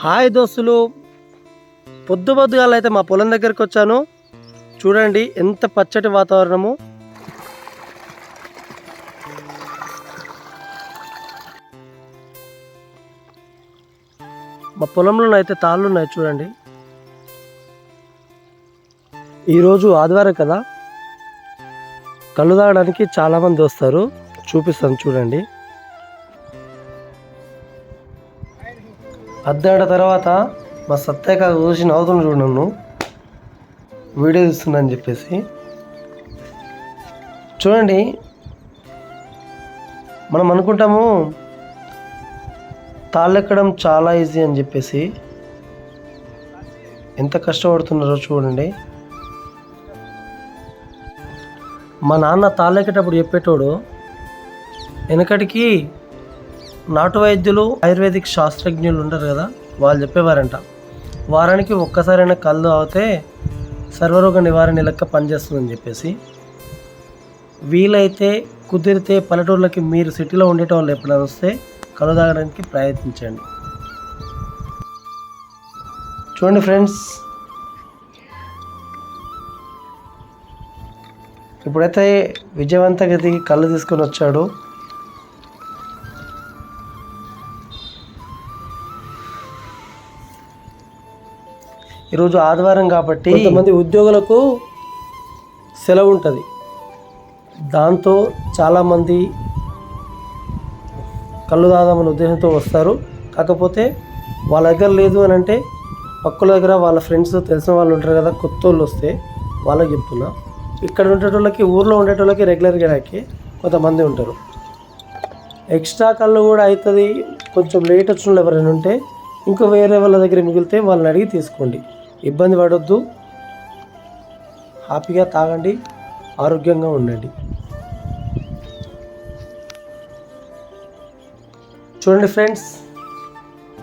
Hi దోస్తులు. పొద్దు పొద్దుగాల అయితే మా పొలం దగ్గరికి వచ్చాను. చూడండి ఎంత పచ్చటి వాతావరణము. మా పొలంలో అయితే తాళ్ళు ఉన్నాయి చూడండి. ఈరోజు ఆదివారం కదా. కళ్ళు తాగడానికి చాలామంది వస్తారు. చూపిస్తాను చూడండి. అద్దాడ తర్వాత మా సత్యాక చూసి నవ్వుతున్న చూడు నన్ను. వీడియో తీస్తుందని చెప్పేసి. చూడండి మనం అనుకుంటాము తాళ్ళెక్కడం చాలా ఈజీ అని చెప్పేసి. ఎంత కష్టపడుతున్నారో చూడండి. మా నాన్న తాళ్ళెక్కేటప్పుడు చెప్పేటోడు వెనకటికి నాటు వైద్యులు ఆయుర్వేదిక్ శాస్త్రజ్ఞులు ఉంటారు కదా వాళ్ళు చెప్పేవారంట. వారానికి ఒక్కసారైనా కళ్ళు అవుతే సర్వరోగ నివారణ లెక్క పనిచేస్తుందని చెప్పేసి. వీలైతే కుదిరితే పల్లెటూర్లకి మీరు సిటీలో ఉండేటోళ్ళు ఎప్పుడైనా వస్తే కళ్ళు తాగడానికి ప్రయత్నించండి. చూడండి ఫ్రెండ్స్. ఇప్పుడైతే విజయవంత దిగి కళ్ళు తీసుకొని వచ్చాడు. ఈరోజు ఆదివారం కాబట్టి కొంతమంది ఉద్యోగులకు సెలవు ఉంటుంది. దాంతో చాలామంది కళ్ళు దాదామని ఉద్దేశంతో వస్తారు. కాకపోతే వాళ్ళ దగ్గర లేదు అని అంటే పక్కల దగ్గర వాళ్ళ ఫ్రెండ్స్ తెలిసిన వాళ్ళు ఉంటారు కదా కొత్త వాళ్ళు వస్తే వాళ్ళకి చెప్తున్నా. ఇక్కడ ఉండేటోళ్ళకి ఊర్లో ఉండేటోళ్ళకి రెగ్యులర్ గిరాకీ కొంతమంది ఉంటారు. ఎక్స్ట్రా కళ్ళు కూడా అవుతుంది. కొంచెం లేట్ వచ్చిన వాళ్ళు ఎవరైనా ఉంటే ఇంకా వేరే వాళ్ళ దగ్గర మిగిలితే వాళ్ళని అడిగి తీసుకోండి. ఇబ్బంది పడొద్దు. హ్యాపీగా తాగండి. ఆరోగ్యంగా ఉండండి. చూడండి ఫ్రెండ్స్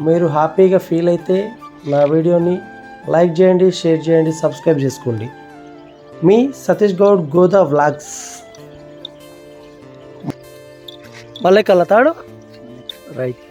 మీరు హ్యాపీగా ఫీల్ అయితే నా వీడియోని లైక్ చేయండి షేర్ చేయండి సబ్స్క్రైబ్ చేసుకోండి. మీ సతీష్ గౌడ్ గోదా వ్లాగ్స్. మళ్ళీ కలతాడు రైట్.